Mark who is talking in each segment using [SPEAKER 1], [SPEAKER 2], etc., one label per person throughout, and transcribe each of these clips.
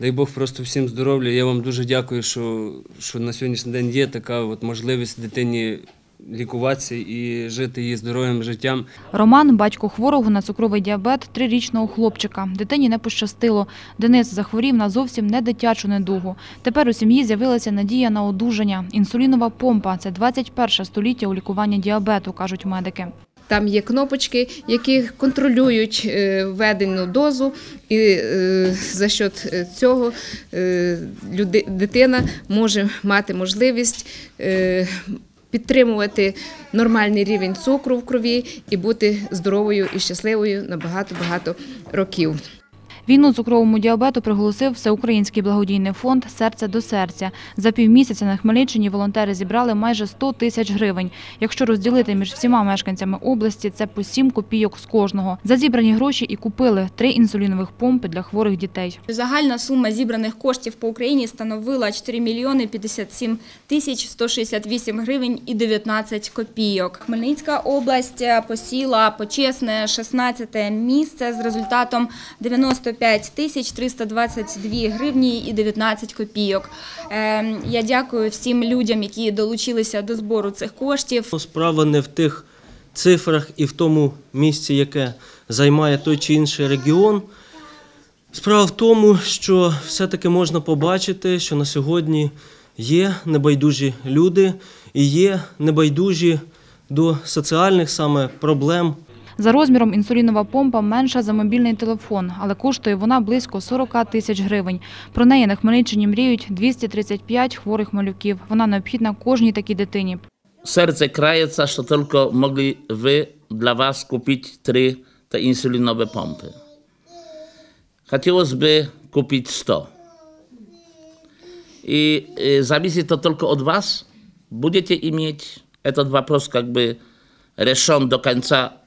[SPEAKER 1] Дай Бог просто всім здоров'я. Я вам дуже дякую, що, що на сьогоднішній день є така от можливість дитині лікуватися і жити її здоровим життям.
[SPEAKER 2] Роман – батько хворого на цукровий діабет трирічного хлопчика. Дитині не пощастило. Денис захворів на зовсім не дитячу недугу. Тепер у сім'ї з'явилася надія на одужання. Інсулінова помпа – це 21 століття у лікуванні діабету, кажуть медики.
[SPEAKER 3] Там є кнопочки, які контролюють е, введену дозу, і е, за счет е, цього дитина може мати можливість підтримувати нормальний рівень цукру в крові і бути здоровою і щасливою на багато-багато років.
[SPEAKER 2] Війну цукровому діабету приголосив Всеукраїнський благодійний фонд «Серце до серця». За півмісяця на Хмельниччині волонтери зібрали майже 100 тисяч гривень. Якщо розділити між всіма мешканцями області, це по 7 копійок з кожного. За зібрані гроші і купили три інсулінових помпи для хворих дітей.
[SPEAKER 4] Загальна сума зібраних коштів по Україні становила 4 мільйони 57 тисяч 168 гривень і 19 копійок. Хмельницька область посіла почесне 16 місце з результатом 95 тисяч 322 гривні і 19 копійок. Е, Я дякую всім людям, які долучилися до збору цих коштів.
[SPEAKER 5] Справа не в тих цифрах і в тому місці, яке займає той чи інший регіон. Справа в тому, що все-таки можна побачити, що на сьогодні є небайдужі люди і є небайдужі до соціальних саме проблем
[SPEAKER 2] За розміром інсулінова помпа менша за мобільний телефон, але коштує вона близько 40 тисяч гривень. Про неї на Хмельниччині мріють 235 хворих малюків. Вона необхідна кожній такій дитині.
[SPEAKER 6] serce krajece, że tylko mogli wy dla was kupić trzy te insulinowe pompy. Chciałoby kupić 100. I y, зависит to tylko od was. Będziecie mieć этот вопрос как бы до конца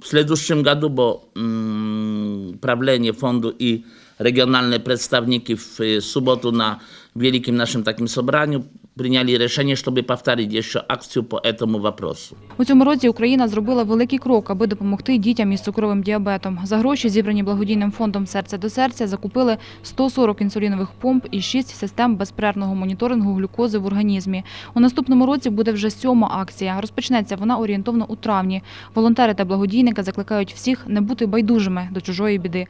[SPEAKER 6] в следующем году, bo mm, правление фонду и региональные представники в э, субботу на великим нашим таким собранию Приняли решение, чтобы повторить еще акцию по этому вопросу.
[SPEAKER 2] У цьому році Україна зробила великий крок, аби допомогти дітям із цукровим діабетом. За гроші, зібрані благодійним фондом «Серце до серця», закупили 140 інсулінових помп і 6 систем безперервного моніторингу глюкози в організмі. У наступному році буде вже сьома акція. Розпочнеться вона орієнтовно у травні. Волонтери та благодійники закликають всіх не бути байдужими до чужої біди.